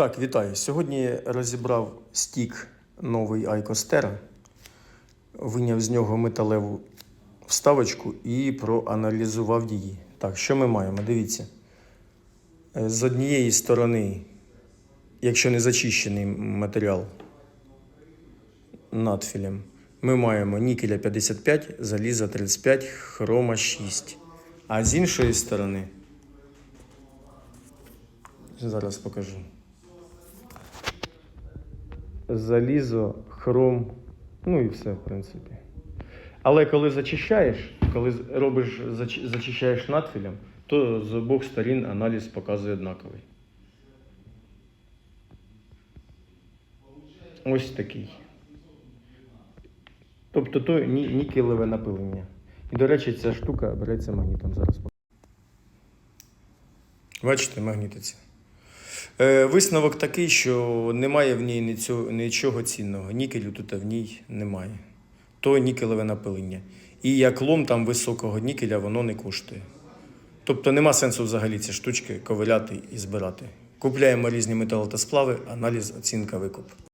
Так, вітаю. Сьогодні розібрав стік новий Айкостера, виняв з нього металеву вставочку і проаналізував її. Так, що ми маємо? Дивіться. Е, З однієї сторони, якщо не зачищений матеріал надфілем, ми маємо нікеля 55, заліза 35, хрома 6. А з іншої сторони, зараз покажу. Залізо, хром, ну і все, в принципі. Але коли зачищаєш, коли робиш, зачищаєш надфілем, то з обох сторін аналіз показує однаковий. Ось такий. Тобто то ні, нікелеве напилення. І, до речі, ця штука береться магнітом зараз. Бачите, магнітиться. Е, висновок такий, що немає в ній нічого цінного. Нікелю тут в ній немає. То нікелеве напилення. І як лом там високого нікеля воно не коштує. Тобто нема сенсу взагалі ці штучки ковиляти і збирати. Купляємо різні металотосплави, аналіз, оцінка, викуп.